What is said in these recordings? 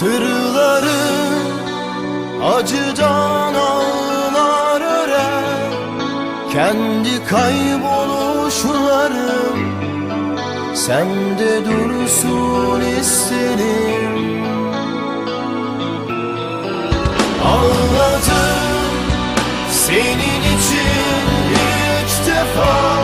Sırların acıdan ağlar örer Kendi kayboluşlarım Sende dursun isterim Ağladım senin için ilk defa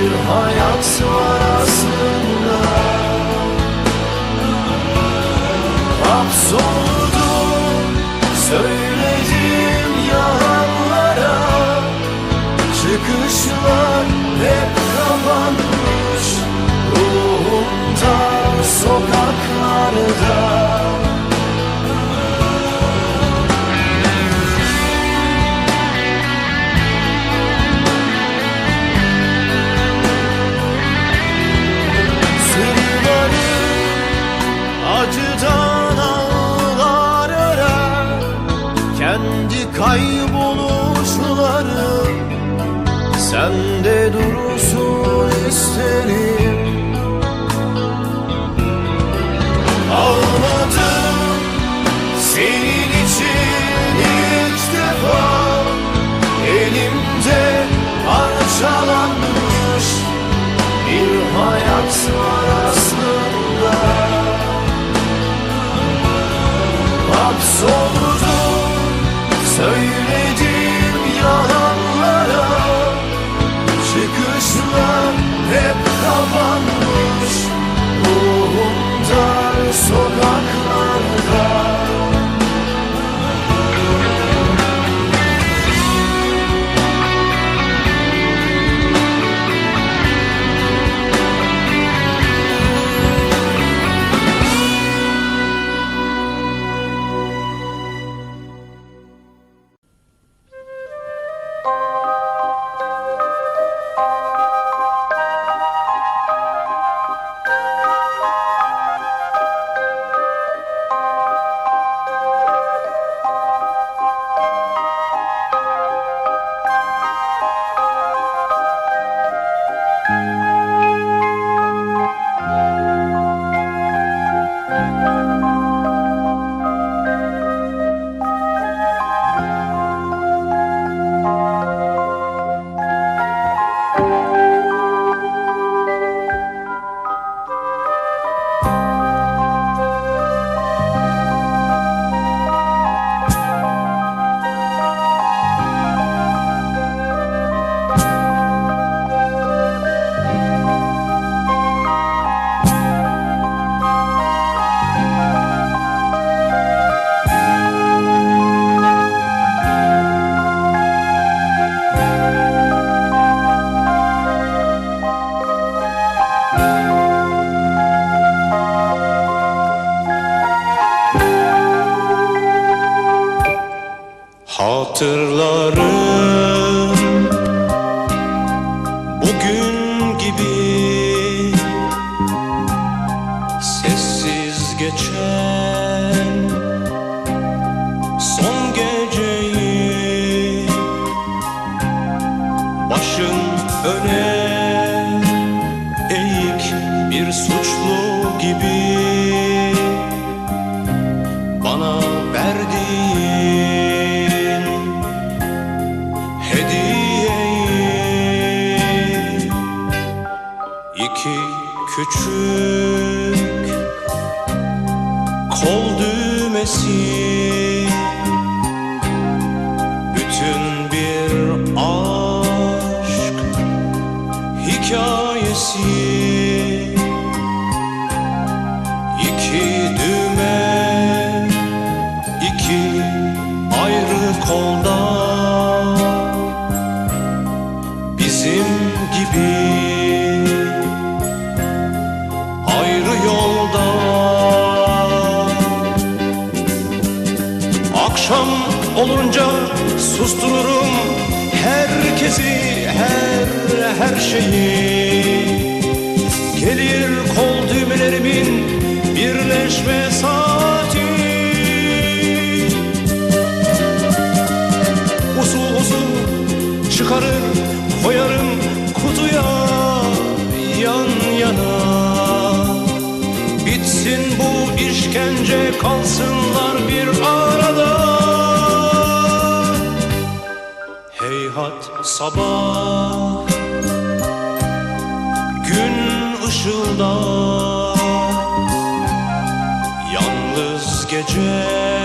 bir hayat var aslında Hapsoldum söyledim yalanlara. Çıkışlar hep kapanmış Ruhumda sokaklarda başın öne. Eğik bir suçlu gibi. Bana verdiğin hediyeyi iki küçük Akşam olunca sustururum herkesi her her şeyi. Gelir kol düğmelerimin birleşme saati. Usul usul çıkarır koyarım kutuya yan yana. Bitsin bu işkence kalsınlar bir arada. Heyhat sabah Gün ışılda Yalnız gece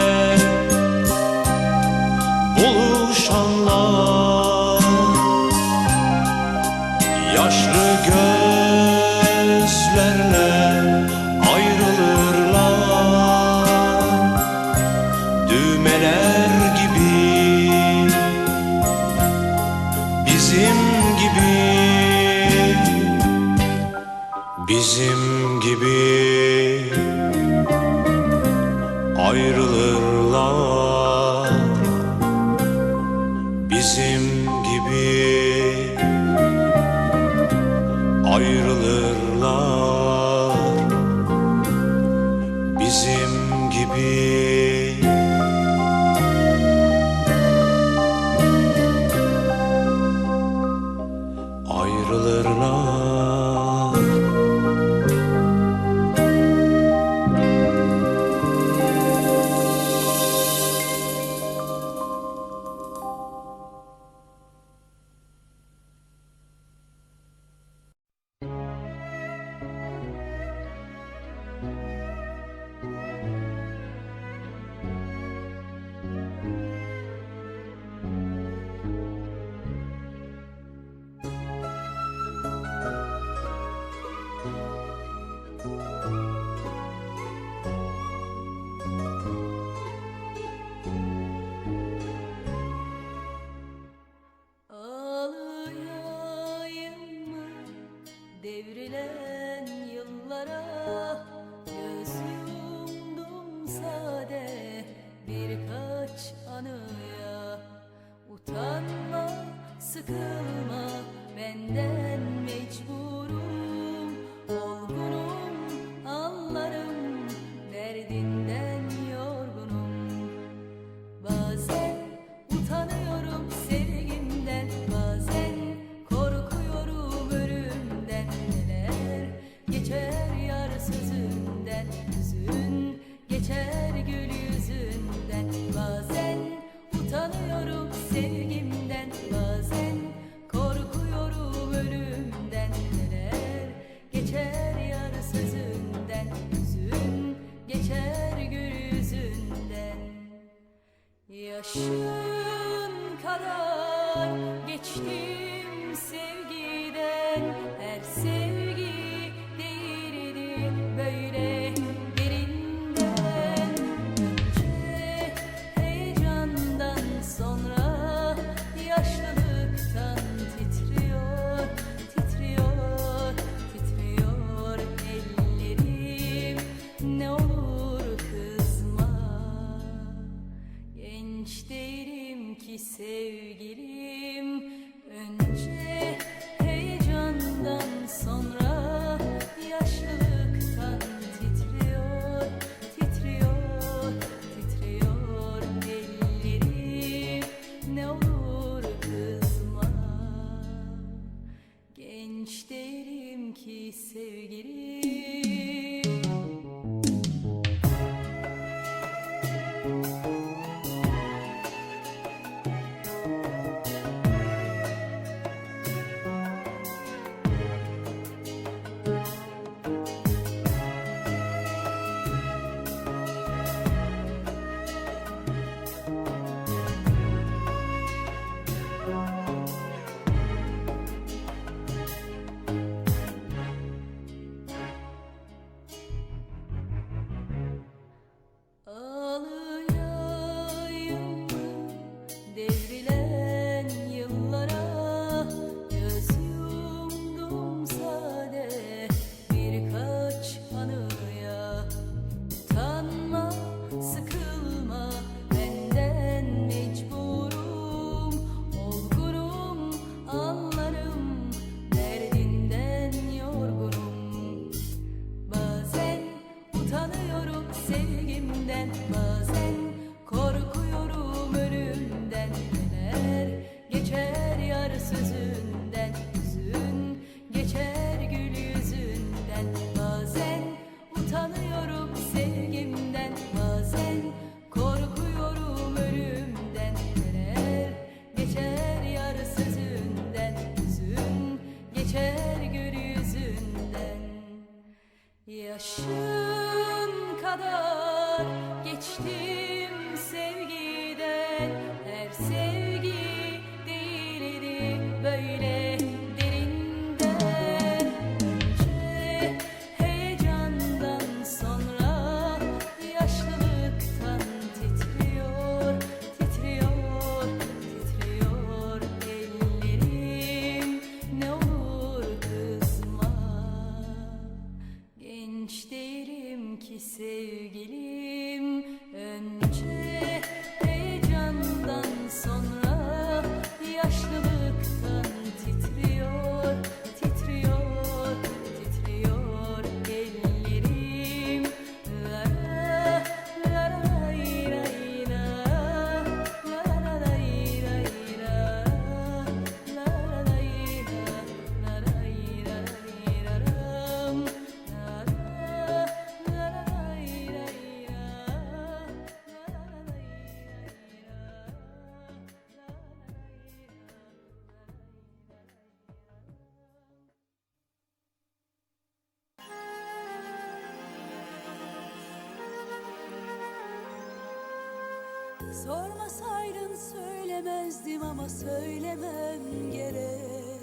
Sormasaydın söylemezdim ama söylemem gerek.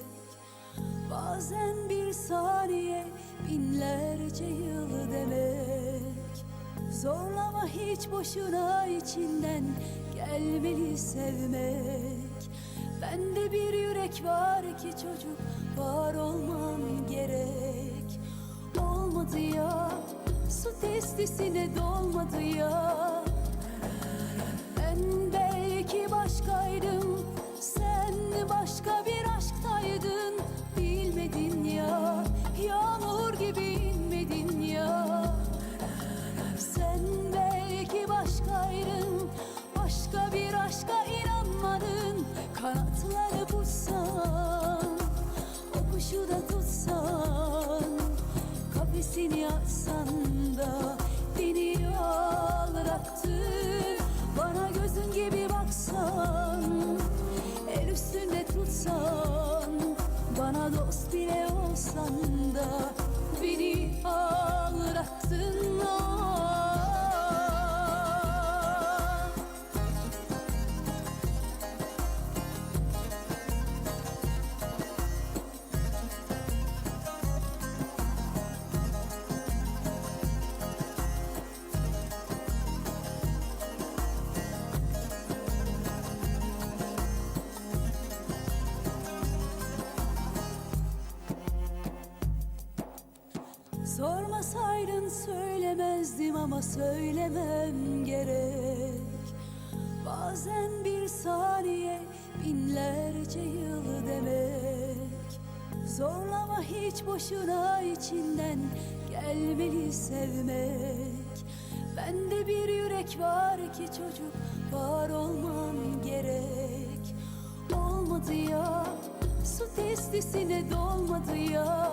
Bazen bir saniye binlerce yıl demek. Zorlama hiç boşuna içinden gelmeli sevmek. Bende bir yürek var ki çocuk var olman gerek. Olmadı ya su testisine dolmadı ya belki başkaydım Sen başka bir aşktaydın. Bilmedin ya Yağmur gibi inmedin ya. Sen belki başkaydın Başka bir aşka inanmadın. Kanatları bulsan O kuşu da tutsan. Kafesini açsan da Beni ağlattın Bana gözün gibi baksan El üstünde tutsan Bana dost bile olsan da ama söylemem gerek. Bazen bir saniye binlerce yıl demek. Zorlama hiç boşuna içinden gelmeli sevmek. Bende bir yürek var ki çocuk var olman gerek. Olmadı ya su testisine dolmadı ya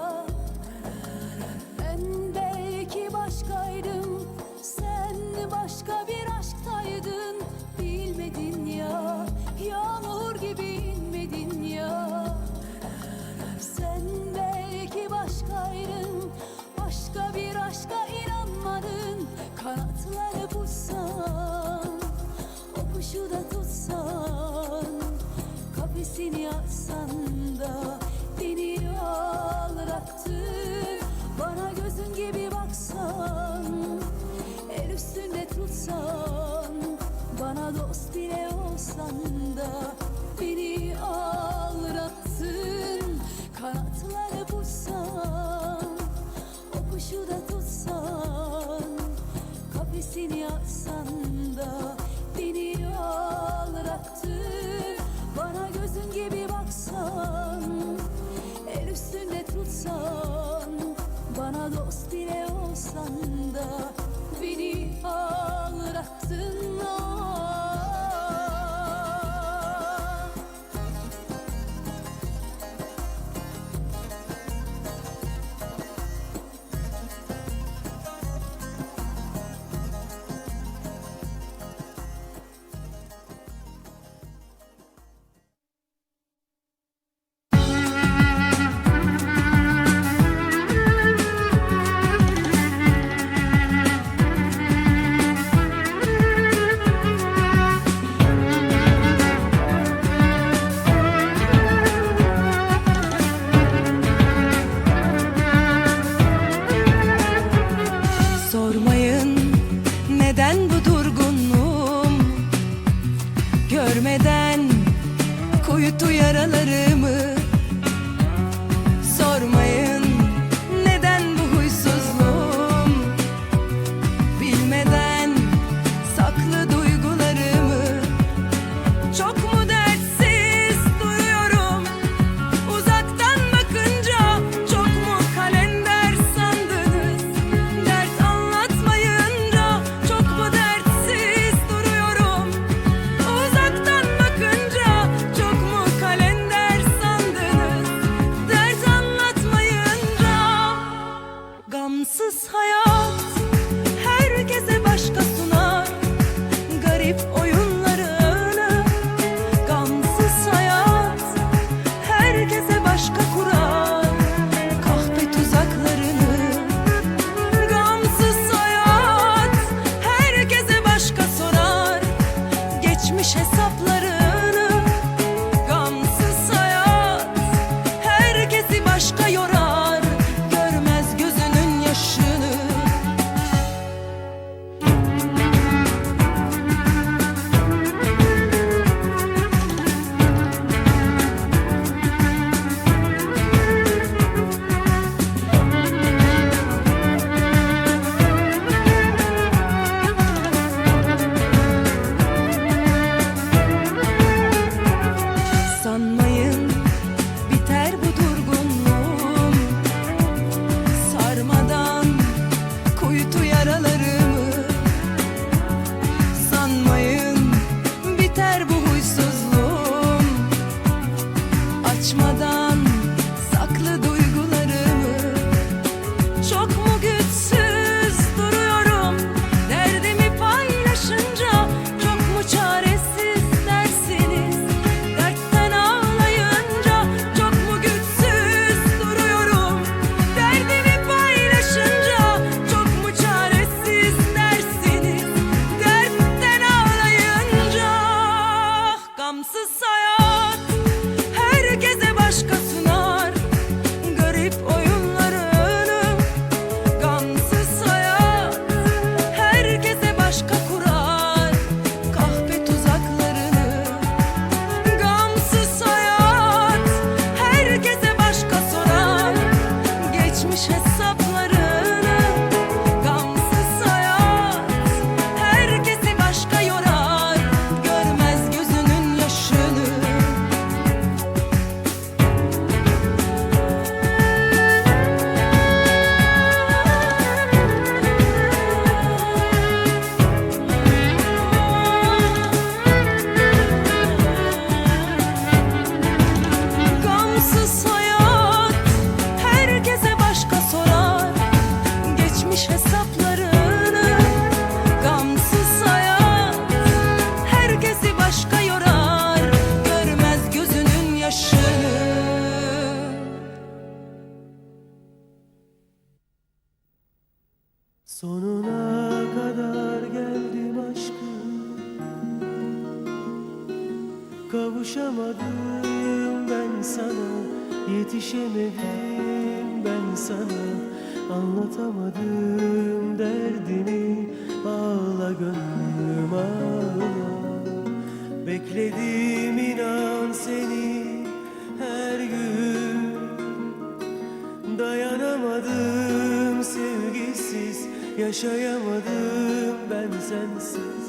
Yaşayamadım ben sensiz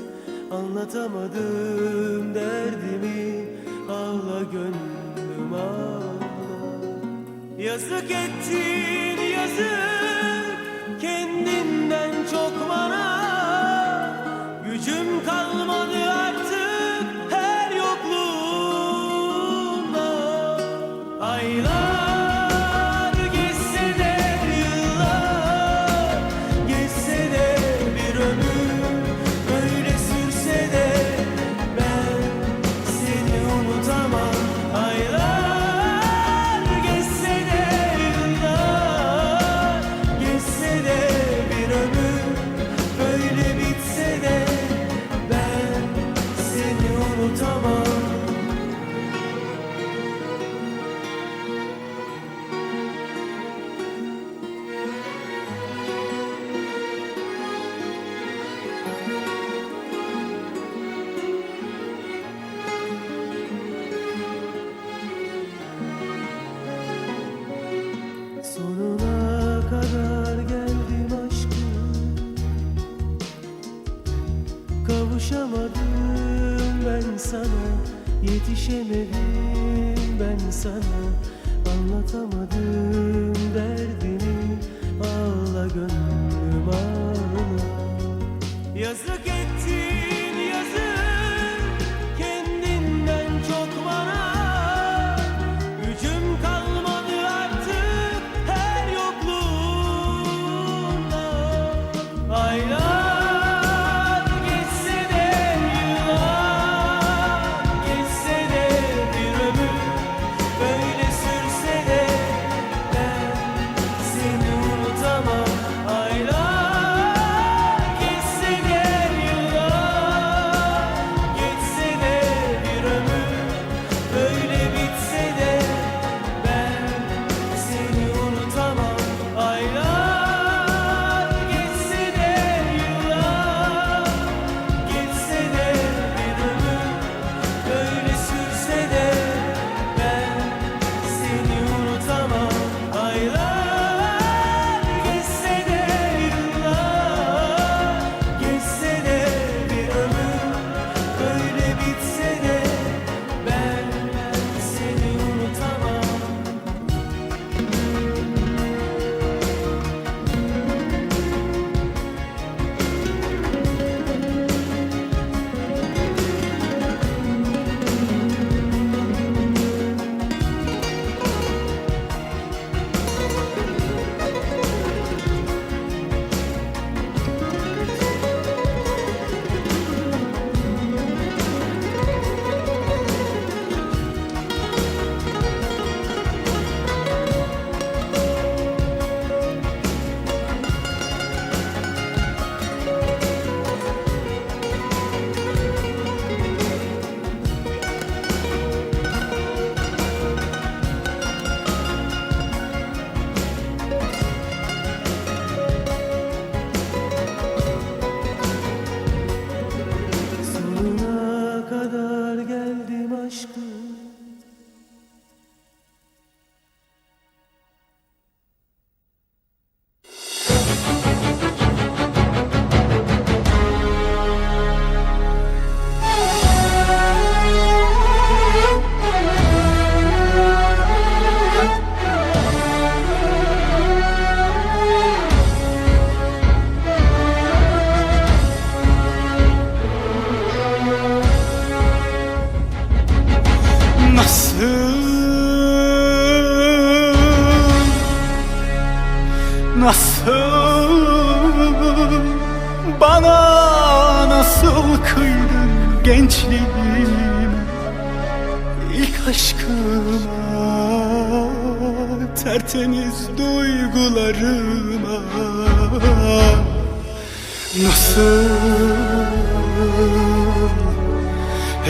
Anlatamadım derdimi. Ağla gönlüm ağla. Yazık ettin yazık. Kendinden çok bana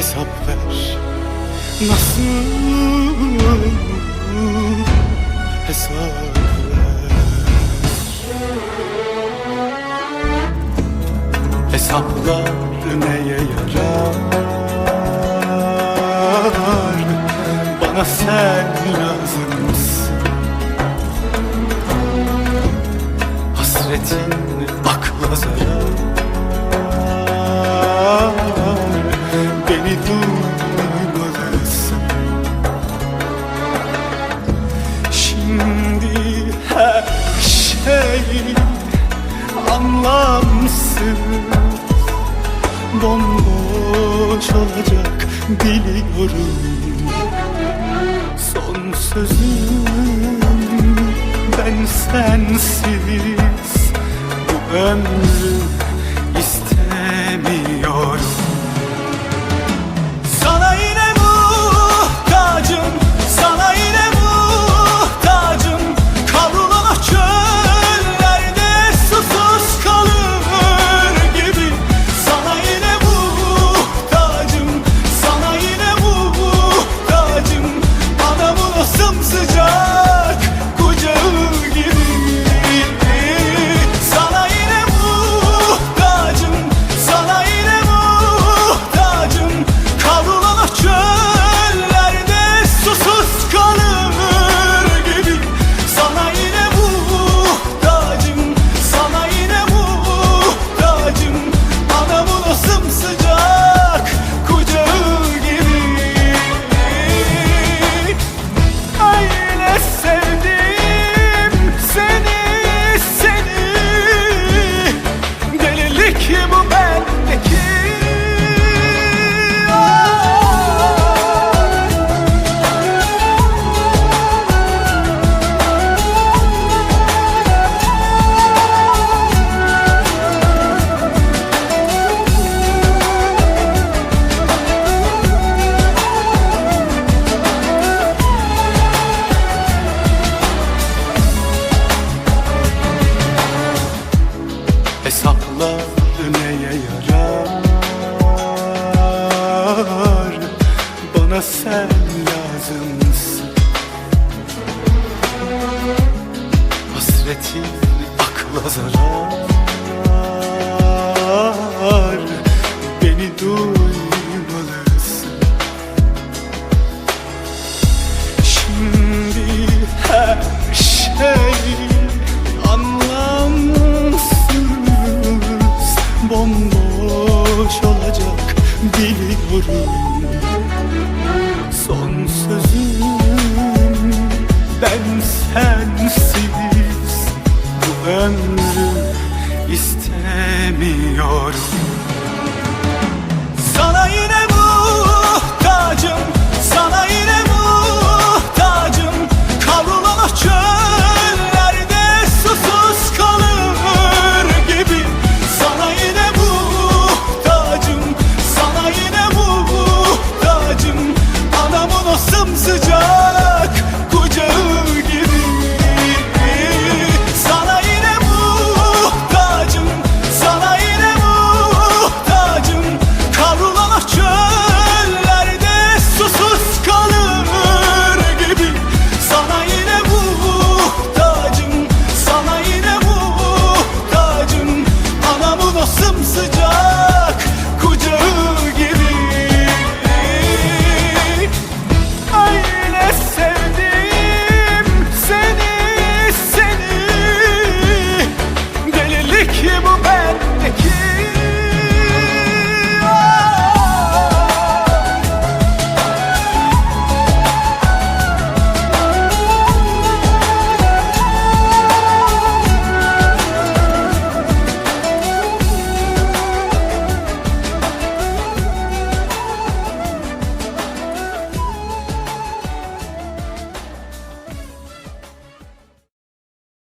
hesap ver. Nasıl hesap ver? Hesaplar neye yarar? Bana sen lazım mısın Hasretin akla zarar. Şey anlamsız. Bomboş olacak biliyorum. Son sözüm ben sensiz. Bu ömrüm